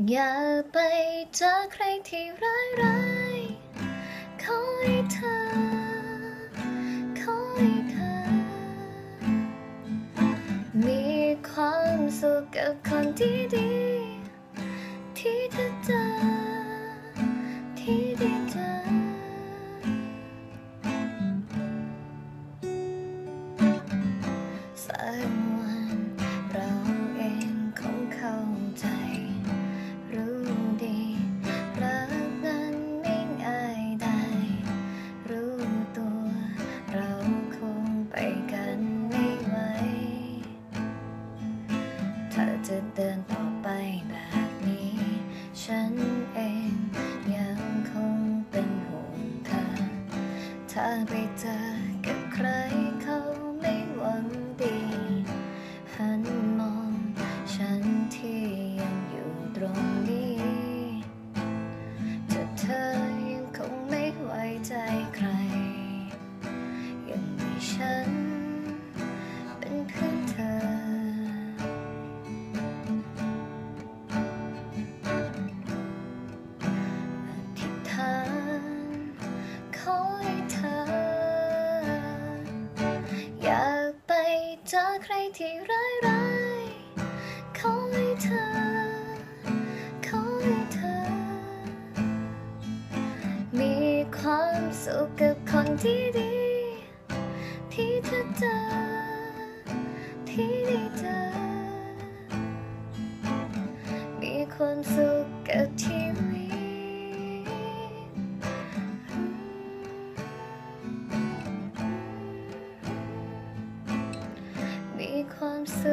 อย่าไปเจอใครที่ร้ายร้ายขอให้เธอ ขอให้เธอ มีความสุขกับคนที่ดี ที่เธอเจอ ที่ได้เจอสัก กันไม่ไหว ถ้าจะเดินต่อไปแบบนี้ ฉันเองยังคงเป็นห่วงเธอถ้าไปเจอกับใคร เจอใครที่ร้ายร้ายขอให้เธอ ขอให้เธอ มีความสุขกับคนที่ดี ที่เธอเจอ ที่ได้เจอ มีความสุขกับที่ I'm so